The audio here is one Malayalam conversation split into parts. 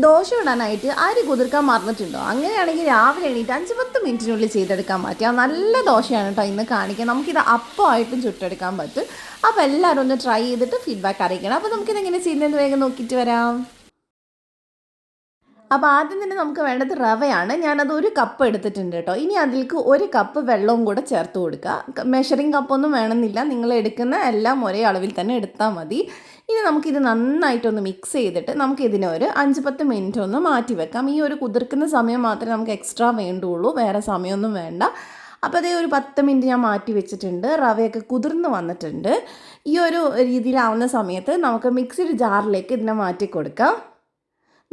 ദോശ ഇടാനായിട്ട് അരി കുതിർക്കാൻ മറന്നിട്ടുണ്ടോ? അങ്ങനെയാണെങ്കിൽ രാവിലെ എണീറ്റ് അഞ്ച് പത്ത് മിനിറ്റിനുള്ളിൽ ചെയ്തെടുക്കാൻ പറ്റുക നല്ല ദോശയാണ് കേട്ടോ ഇന്ന് കാണിക്കുക നമുക്കിത് അപ്പമായിട്ടും ചുട്ടെടുക്കാൻ പറ്റും. അപ്പോൾ എല്ലാവരും ഒന്ന് ട്രൈ ചെയ്തിട്ട് ഫീഡ്ബാക്ക് അറിയിക്കണം. അപ്പോൾ നമുക്കിത് എങ്ങനെ ചെയ്യുന്നതെന്ന് വേഗം നോക്കിയിട്ട് വരാം. അപ്പോൾ ആദ്യം തന്നെ നമുക്ക് വേണ്ടത് റവയാണ്. ഞാനത് ഒരു കപ്പ് എടുത്തിട്ടുണ്ട് കേട്ടോ. ഇനി അതിലേക്ക് ഒരു കപ്പ് വെള്ളവും കൂടെ ചേർത്ത് കൊടുക്കുക. മെഷറിംഗ് കപ്പൊന്നും വേണമെന്നില്ല. നിങ്ങൾ എടുക്കുന്ന എല്ലാം ഒരേ അളവിൽ തന്നെ എടുത്താൽ മതി. ഇനി നമുക്കിത് നന്നായിട്ടൊന്ന് മിക്സ് ചെയ്തിട്ട് നമുക്കിതിനെ ഒരു അഞ്ച് പത്ത് മിനിറ്റ് ഒന്ന് മാറ്റി വെക്കാം. ഈ ഒരു കുതിർക്കുന്ന സമയം മാത്രമേ നമുക്ക് എക്സ്ട്രാ വേണ്ടുള്ളൂ. വേറെ സമയമൊന്നും വേണ്ട. അപ്പോൾ അതേ ഒരു പത്ത് മിനിറ്റ് ഞാൻ മാറ്റി വെച്ചിട്ടുണ്ട്. റവയൊക്കെ കുതിർന്ന് വന്നിട്ടുണ്ട്. ഈ ഒരു രീതിയിലാവുന്ന സമയത്ത് നമുക്ക് മിക്സിഡ് ജാറിലേക്ക് ഇതിനെ മാറ്റി കൊടുക്കാം.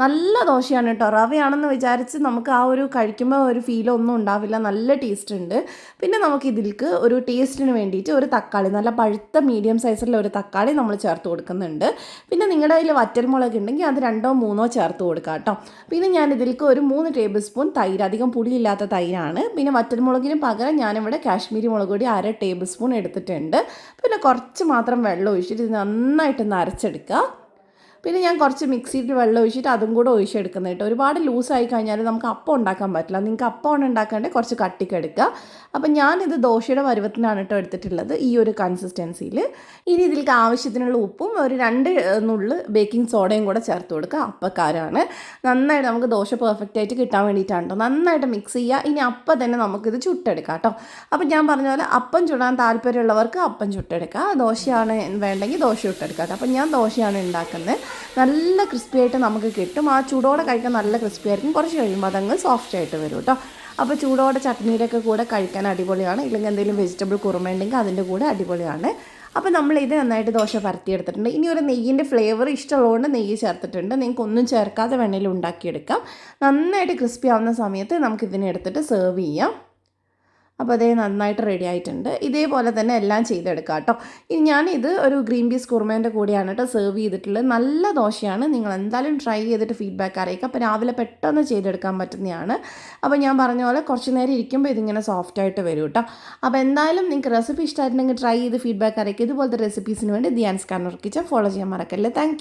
നല്ല ദോശയാണ് കേട്ടോ. റവയാണെന്ന് വിചാരിച്ച് നമുക്ക് ആ ഒരു കഴിക്കുമ്പോൾ ഒരു ഫീലൊന്നും ഉണ്ടാവില്ല. നല്ല ടേസ്റ്റ് ഉണ്ട്. പിന്നെ നമുക്ക് ഇതിൽക്ക് ഒരു ടേസ്റ്റിന് വേണ്ടിയിട്ട് ഒരു തക്കാളി നല്ല പഴുത്ത മീഡിയം സൈസിലുള്ള ഒരു തക്കാളി നമ്മൾ ചേർത്ത് കൊടുക്കുന്നുണ്ട്. പിന്നെ നിങ്ങളുടെ കയ്യിൽ വറ്റൽമുളക് ഉണ്ടെങ്കിൽ അത് രണ്ടോ മൂന്നോ ചേർത്ത് കൊടുക്കുക കേട്ടോ. പിന്നെ ഞാൻ ഇതിൽക്ക് ഒരു മൂന്ന് ടേബിൾ സ്പൂൺ തൈര് അധികം പുളിയില്ലാത്ത തൈരാണ്. പിന്നെ വറ്റൽമുളകിന് പകരം ഞാനിവിടെ കാശ്മീരി മുളക് പൊടി അര ടേബിൾ സ്പൂൺ എടുത്തിട്ടുണ്ട്. പിന്നെ കുറച്ച് മാത്രം വെള്ളം ഒഴിച്ചിട്ട് ഇത് നന്നായിട്ടൊന്ന് അരച്ചെടുക്കുക. പിന്നെ ഞാൻ കുറച്ച് മിക്സിയിൽ വെള്ളം ഒഴിച്ചിട്ട് അതും കൂടെ ഒഴിച്ചെടുക്കുന്നത് കേട്ടോ. ഒരുപാട് ലൂസായി കഴിഞ്ഞാൽ നമുക്ക് അപ്പം ഉണ്ടാക്കാൻ പറ്റില്ല. നിങ്ങൾക്ക് അപ്പം ഉണ്ടാക്കാണ്ട് കുറച്ച് കട്ടിക്ക് എടുക്കുക. അപ്പം ഞാനിത് ദോശയുടെ പരുവത്തിനാണ് കേട്ടോ എടുത്തിട്ടുള്ളത് ഈ ഒരു കൺസിസ്റ്റൻസിയിൽ ഇനി ഇതിലേക്ക് ആവശ്യത്തിനുള്ള ഉപ്പും ഒരു രണ്ട് നുള്ള് ബേക്കിംഗ് സോഡയും കൂടെ ചേർത്ത് കൊടുക്കുക. അപ്പക്കാരാണ്. നന്നായിട്ട് നമുക്ക് ദോശ പെർഫെക്റ്റ് ആയിട്ട് കിട്ടാൻ വേണ്ടിയിട്ടാണ് കേട്ടോ. നന്നായിട്ട് മിക്സ് ചെയ്യുക. ഇനി അപ്പം തന്നെ നമുക്കിത് ചുട്ടെടുക്കാം കേട്ടോ. അപ്പം ഞാൻ പറഞ്ഞ പോലെ അപ്പം ചുടാൻ താല്പര്യമുള്ളവർക്ക് അപ്പം ചുട്ടെടുക്കുക. ദോശയാണ് വേണ്ടെങ്കിൽ ദോശ ചുട്ടെടുക്കാം കേട്ടോ. അപ്പം ഞാൻ ദോശയാണ് ഉണ്ടാക്കുന്നത്. നല്ല ക്രിസ്പി ആയിട്ട് നമുക്ക് കിട്ടും. ആ ചൂടോടെ കഴിക്കാൻ നല്ല ക്രിസ്പി ആയിരിക്കും. കുറച്ച് കഴിയുമ്പോൾ അതങ്ങ് സോഫ്റ്റ് ആയിട്ട് വരും കേട്ടോ അപ്പോൾ ചൂടോടെ ചട്നിയുടെയൊക്കെ കൂടെ കഴിക്കാൻ അടിപൊളിയാണ്. ഇല്ലെങ്കിൽ എന്തെങ്കിലും വെജിറ്റബിൾ കുറുമ ഉണ്ടെങ്കിൽ അതിന്റെ കൂടെ അടിപൊളിയാണ്. അപ്പോൾ നമ്മൾ ഇത് നന്നായിട്ട് ദോശ പരത്തിയെടുത്തിട്ടുണ്ട് ഇനി ഒരു നെയ്യിന്റെ ഫ്ലേവർ ഇഷ്ടമുള്ളതുകൊണ്ട് നെയ്യ് ചേർത്തിട്ടുണ്ട്. നിങ്ങൾക്ക് ഒന്നും ചേർക്കാതെ വേണമെങ്കിലും ഉണ്ടാക്കിയെടുക്കാം. നന്നായിട്ട് ക്രിസ്പി ആവുന്ന സമയത്ത് നമുക്ക് എടുത്തിട്ട് സെർവ് ചെയ്യാം. അപ്പോൾ അതേ നന്നായിട്ട് റെഡി ആയിട്ടുണ്ട്. ഇതേപോലെ തന്നെ എല്ലാം ചെയ്തെടുക്കാം കേട്ടോ. ഇനി ഞാനിത് ഒരു ഗ്രീൻ പീസ് കുറുമേന്റെ കൂടെയാണ് കേട്ടോ സെർവ് ചെയ്തിട്ടുള്ളത്. നല്ല ദോശയാണ്. നിങ്ങൾ എന്തായാലും ട്രൈ ചെയ്തിട്ട് ഫീഡ്ബാക്ക് അറിയിക്കുക അപ്പോൾ രാവിലെ പെട്ടെന്ന് ചെയ്തെടുക്കാൻ പറ്റുന്നതാണ്. അപ്പോൾ ഞാൻ പറഞ്ഞ പോലെ കുറച്ച് നേരം ഇരിക്കുമ്പോൾ ഇതിങ്ങനെ സോഫ്റ്റ് ആയിട്ട് വരും കേട്ടോ അപ്പോൾ എന്തായാലും നിങ്ങൾക്ക് റെസിപ്പി ഇഷ്ടമായിട്ടുണ്ടെങ്കിൽ ട്രൈ ചെയ്ത് ഫീഡ്ബാക്ക് അറിയിക്കുക. ഇതുപോലത്തെ റെസിപ്പീസിന് വേണ്ടി ധ്യാൻസ് കാർണർ കിച്ചൻ ഫോളോ ചെയ്യാൻ മറക്കല്ലേ. താങ്ക്